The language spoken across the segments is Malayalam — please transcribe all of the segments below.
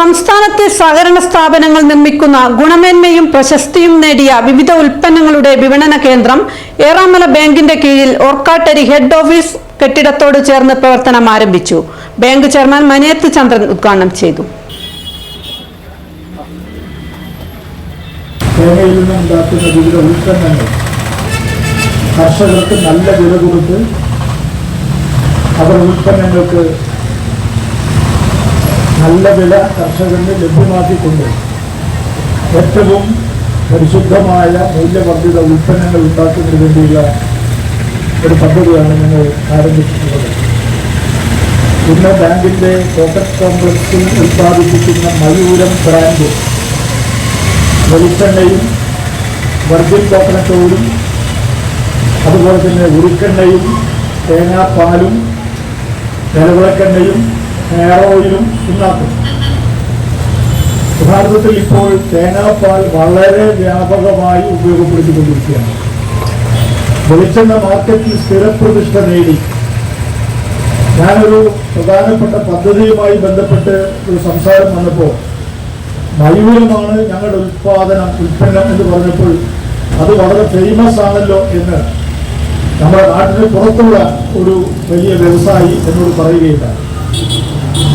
സംസ്ഥാനത്തെ സഹകരണ സ്ഥാപനങ്ങൾ നിർമ്മിക്കുന്ന ഗുണമേന്മയും പ്രശസ്തിയും നേടിയ വിവിധ ഉൽപ്പന്നങ്ങളുടെ വിപണന കേന്ദ്രം ഏറാമല ബാങ്കിന്റെ കീഴിൽ ഓർക്കാട്ടരി ഹെഡ് ഓഫീസ് കെട്ടിടത്തോട് ചേർന്ന് പ്രവർത്തനം ആരംഭിച്ചു. ബാങ്ക് ചെയർമാൻ മനേത്ത് ചന്ദ്രൻ ഉദ്ഘാടനം ചെയ്തു. കർഷകർക്ക് നല്ല വില കൊടുത്ത് അവർ ഉൽപ്പന്നങ്ങൾക്ക് നല്ല വില കർഷകന് ലഭ്യമാക്കിക്കൊണ്ട് ഏറ്റവും പരിശുദ്ധമായ മൂല്യവർദ്ധിത ഉൽപ്പന്നങ്ങൾ ഉണ്ടാക്കുന്നതിന് വേണ്ടിയുള്ള ഒരു പദ്ധതിയാണ് ഞങ്ങൾ ആരംഭിച്ചിട്ടുള്ളത്. ഇന്ന് ബാങ്കിന്റെ പോക്കറ്റ് കോംപ്ലക്സിൽ ഉൽപ്പാദിപ്പിക്കുന്ന മയൂരം ബ്രാൻഡ് വെളിച്ചെണ്ണയും വെർജിൻ കോക്കനട്ട് ഓയിലും അതുപോലെ തന്നെ ഉരുക്കെണ്ണയും തേങ്ങാപ്പാലും നിലവിളക്കെണ്ണയും ഹെയർ ഓയിലും ഉണ്ടാക്കും. യഥാർത്ഥത്തിൽ ഇപ്പോൾ തേങ്ങാപ്പാൽ വളരെ വ്യാപകമായി ഉപയോഗപ്പെടുത്തിക്കൊണ്ടിരിക്കുകയാണ്. വെളിച്ചെണ്ണ മാർക്കറ്റിൽ സ്ഥിരപ്രതിഷ്ഠ നേടി. ഞാനൊരു പ്രധാനപ്പെട്ട പദ്ധതിയുമായി ബന്ധപ്പെട്ട് ഒരു സംസാരം വന്നപ്പോൾ മയൂരമാണ് ഞങ്ങളുടെ ഉത്പാദനം ഉൽപ്പന്നം എന്ന് പറഞ്ഞപ്പോൾ അത് വളരെ ഫേമസ് ആണല്ലോ എന്ന് നമ്മുടെ നാട്ടിന് പുറത്തുള്ള ഒരു വലിയ വ്യവസായി എന്നോട് പറയുകയുണ്ടായി.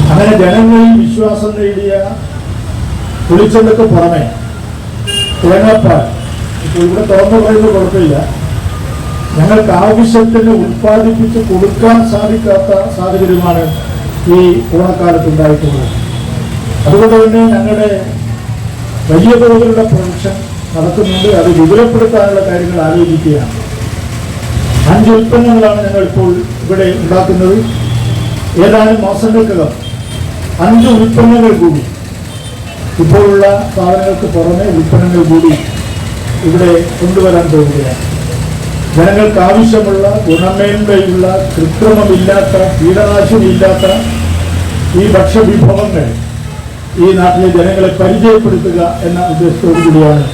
അങ്ങനെ ജനങ്ങളിൽ വിശ്വാസം നേടിയ പുളിച്ചെടുക്ക് പുറമെ തേങ്ങാപ്പാൽ. ഇപ്പോൾ ഇവിടെ തുറന്നു പറയുന്നത് കുഴപ്പമില്ല. ഞങ്ങൾക്ക് ആവശ്യത്തിന് ഉത്പാദിപ്പിച്ച് കൊടുക്കാൻ സാധിക്കാത്ത സാഹചര്യമാണ് ഈ ഓണക്കാലത്ത് ഉണ്ടായിട്ടുള്ളത്. അതുകൊണ്ട് തന്നെ ഞങ്ങളുടെ വലിയ തോതിലുള്ള പ്രൊഡക്ഷൻ നടക്കുന്നുണ്ട് അത് വിപുലപ്പെടുത്താനുള്ള കാര്യങ്ങൾ ആലോചിക്കുകയാണ്. അഞ്ച് ഉൽപ്പന്നങ്ങളാണ് ഞങ്ങൾ ഇപ്പോൾ ഇവിടെ ഉണ്ടാക്കുന്നത്. ഏതാനും മാസങ്ങൾക്കകം അഞ്ച് ഉൽപ്പന്നങ്ങൾ കൂടി. ഇപ്പോഴുള്ള സാധനങ്ങൾക്ക് പുറമെ ഉൽപ്പന്നങ്ങൾ കൂടി ഇവിടെ കൊണ്ടുവരാൻ പോവുകയാണ്. ജനങ്ങൾക്ക് ആവശ്യമുള്ള ഗുണമേന്മയുള്ള കൃത്രിമമില്ലാത്ത കീടനാശിനിയില്ലാത്ത ഈ ഭക്ഷ്യവിഭവങ്ങൾ ഈ നാട്ടിലെ ജനങ്ങളെ പരിചയപ്പെടുത്തുക എന്ന ഉദ്ദേശത്തോടു കൂടിയാണ്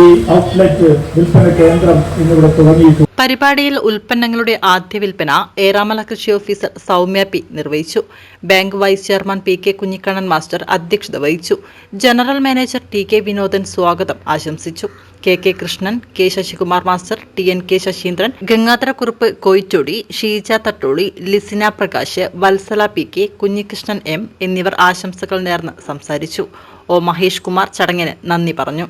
ഈ ഔട്ട്ലെറ്റ് വിൽപ്പന കേന്ദ്രം ഇന്നിവിടെ തുടങ്ങിയിട്ടുണ്ട്. പരിപാടിയിൽ ഉൽപ്പന്നങ്ങളുടെ ആദ്യ വിൽപ്പന ഏറാമല കൃഷി ഓഫീസർ സൗമ്യ പി നിർവഹിച്ചു. Bank vice chairman P K Kunhikannan master അധ്യക്ഷത വഹിച്ചു. General manager T K Vinodan സ്വാഗതം ആശംസിച്ചു. K K Krishnan K Sasikumar master T N K Sasheendran Gangadharakurup Koyttodi Sheeja Thattoli Lisina Prakash Vatsala P K Kunhikrishnan M എന്നിവർ ആശംസകൾ നേർന്ന് സംസാരിച്ചു. ഒ മഹേഷ് കുമാർ ചടങ്ങിന് നന്ദി പറഞ്ഞു.